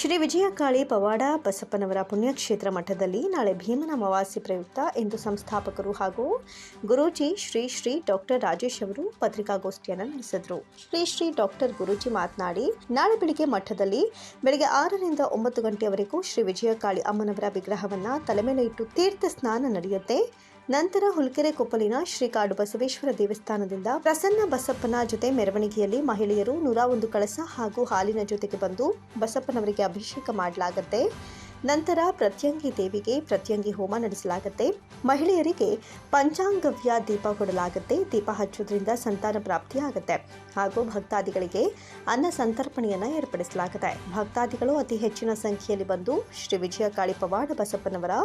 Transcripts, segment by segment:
ಶ್ರೀ ವಿಜಯಕಾಳಿ ಪವಾಡ ಬಸಪ್ಪನವರ ಪುಣ್ಯಕ್ಷೇತ್ರ ಮಠದಲ್ಲಿ ನಾಳೆ ಭೀಮನ ಅಮಾವಾಸ್ಯೆ ಪ್ರಯುಕ್ತ ಎಂದು ಸಂಸ್ಥಾಪಕರು ಹಾಗೂ ಗುರೂಜಿ ಶ್ರೀ ಶ್ರೀ ಡಾಕ್ಟರ್ ರಾಜೇಶ್ ಅವರು ಪತ್ರಿಕಾಗೋಷ್ಠಿಯನ್ನು ನಡೆಸಿದರು. ಶ್ರೀ ಶ್ರೀ ಡಾಕ್ಟರ್ ಗುರೂಜಿ ಮಾತನಾಡಿ, ನಾಳೆ ಬೆಳಿಗ್ಗೆ ಮಠದಲ್ಲಿ ಬೆಳಿಗ್ಗೆ ಆರರಿಂದ ಒಂಬತ್ತು ಗಂಟೆಯವರೆಗೂ ಶ್ರೀ ವಿಜಯಕಾಳಿ ಅಮ್ಮನವರ ವಿಗ್ರಹವನ್ನು ತಲೆ ಮೇಲೆ ಇಟ್ಟು ತೀರ್ಥ ಸ್ನಾನ ನಡೆಯುತ್ತೆ. ನಂತರ ಹುಲ್ಕೆರೆ ಕೊಪ್ಪಲಿನ ಶ್ರೀ ಕಾಡು ಬಸವೇಶ್ವರ ದೇವಸ್ಥಾನದಿಂದ ಪ್ರಸನ್ನ ಬಸಪ್ಪನ ಜೊತೆ ಮೆರವಣಿಗೆಯಲ್ಲಿ ಮಹಿಳೆಯರು ನೂರ ಒಂದು ಕಳಸ ಹಾಗೂ ಹಾಲಿನ ಜೊತೆಗೆ ಬಂದು ಬಸಪ್ಪನವರಿಗೆ ಅಭಿಷೇಕ ಮಾಡಲಾಗುತ್ತೆ. ನಂತರ ಪ್ರತ್ಯಂಗಿ ದೇವಿಗೆ ಪ್ರತ್ಯಂಗಿ ಹೋಮ ನಡೆಸಲಾಗುತ್ತೆ. ಮಹಿಳೆಯರಿಗೆ ಪಂಚಾಂಗವ್ಯ ದೀಪ ಕೊಡಲಾಗುತ್ತೆ. ದೀಪ ಹಚ್ಚೋದ್ರಿಂದ ಸಂತಾನ ಪ್ರಾಪ್ತಿಯಾಗುತ್ತೆ ಹಾಗೂ ಭಕ್ತಾದಿಗಳಿಗೆ ಅನ್ನ ಸಂತರ್ಪಣೆಯನ್ನು ಏರ್ಪಡಿಸಲಾಗುತ್ತೆ. ಭಕ್ತಾದಿಗಳು ಅತಿ ಹೆಚ್ಚಿನ ಸಂಖ್ಯೆಯಲ್ಲಿ ಬಂದು ಶ್ರೀ ವಿಜಯ ಕಾಳಿ ಪವಾಡ ಬಸಪ್ಪನವರ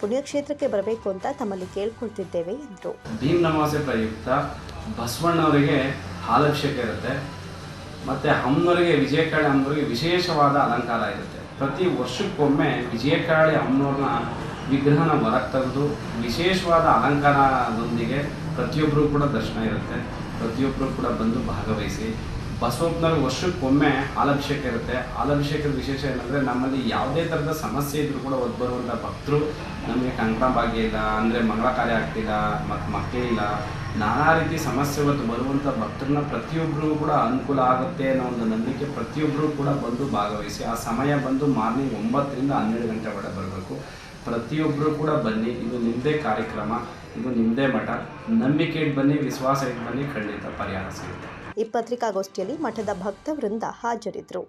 ಪುಣ್ಯಕ್ಷೇತ್ರಕ್ಕೆ ಬರಬೇಕು ಅಂತ ತಮ್ಮಲ್ಲಿ ಕೇಳ್ಕೊಳ್ತಿದ್ದೇವೆ ಎಂದರು. ಬಸವಣ್ಣವರಿಗೆ ಹಾಲಭಿಷೇಕ ಇರುತ್ತೆ. ಮತ್ತು ಅಮ್ಮನವರಿಗೆ ವಿಜಯಕಾಳಿ ಅಮ್ಮನವರಿಗೆ ವಿಶೇಷವಾದ ಅಲಂಕಾರ ಇರುತ್ತೆ. ಪ್ರತಿ ವರ್ಷಕ್ಕೊಮ್ಮೆ ವಿಜಯಕಾಳಿ ಅಮ್ಮನವ್ರನ್ನ ವಿಗ್ರಹನ ಹೊರಗೆ ತೆಗೆದು ವಿಶೇಷವಾದ ಅಲಂಕಾರದೊಂದಿಗೆ ಪ್ರತಿಯೊಬ್ಬರು ಕೂಡ ದರ್ಶನ ಇರುತ್ತೆ. ಪ್ರತಿಯೊಬ್ಬರು ಕೂಡ ಬಂದು ಭಾಗವಹಿಸಿ ಬಸವಪ್ಪನವ್ರಿಗೆ ವರ್ಷಕ್ಕೊಮ್ಮೆ ಹಾಲಾಭಿಷೇಕ ಇರುತ್ತೆ. ಹಾಲಾಭಿಷೇಕದ ವಿಶೇಷ ಏನಂದರೆ ನಮ್ಮಲ್ಲಿ ಯಾವುದೇ ಥರದ ಸಮಸ್ಯೆ ಇದ್ದರೂ ಕೂಡ ಒದ್ದು ಬರುವಂಥ ಭಕ್ತರು ನಮಗೆ ಕಂಕಣ ಭಾಗ್ಯ ಇಲ್ಲ ಅಂದರೆ ಮಂಗಳ ಕಾರ್ಯ ಆಗ್ತಿಲ್ಲ ಮತ್ತು ಮಕ್ಕಳಿಲ್ಲ ನಾನಾ ರೀತಿ ಸಮಸ್ಯೆ ಹೊತ್ತು ಬರುವಂಥ ಭಕ್ತರನ್ನ ಪ್ರತಿಯೊಬ್ಬರಿಗೂ ಕೂಡ ಅನುಕೂಲ ಆಗುತ್ತೆ ಅನ್ನೋ ಒಂದು ನಂಬಿಕೆ ಪ್ರತಿಯೊಬ್ಬರೂ ಕೂಡ ಬಂದು ಭಾಗವಹಿಸಿ, ಆ ಸಮಯ ಬಂದು ಮಾರ್ನಿಂಗ್ ಒಂಬತ್ತರಿಂದ ಹನ್ನೆರಡು ಗಂಟೆ ಒಳಗೆ ಬರಬೇಕು. ಪ್ರತಿಯೊಬ್ಬರು ಕೂಡ ಬನ್ನಿ, ಇದು ನಿಮ್ಮದೇ ಕಾರ್ಯಕ್ರಮ, ಇದು ನಿಮ್ಮದೇ ಮಠ. ನಂಬಿಕೆ ಇಟ್ಟು ಬನ್ನಿ, ವಿಶ್ವಾಸ ಇಟ್ಟು ಬನ್ನಿ, ಖಂಡಿತ ಪರಿಹಾರ ಸಿಗುತ್ತೆ. ಈ ಪತ್ರಿಕಾಗೋಷ್ಠಿಯಲ್ಲಿ ಮಠದ ಭಕ್ತವೃಂದ ಹಾಜರಿದ್ದರು.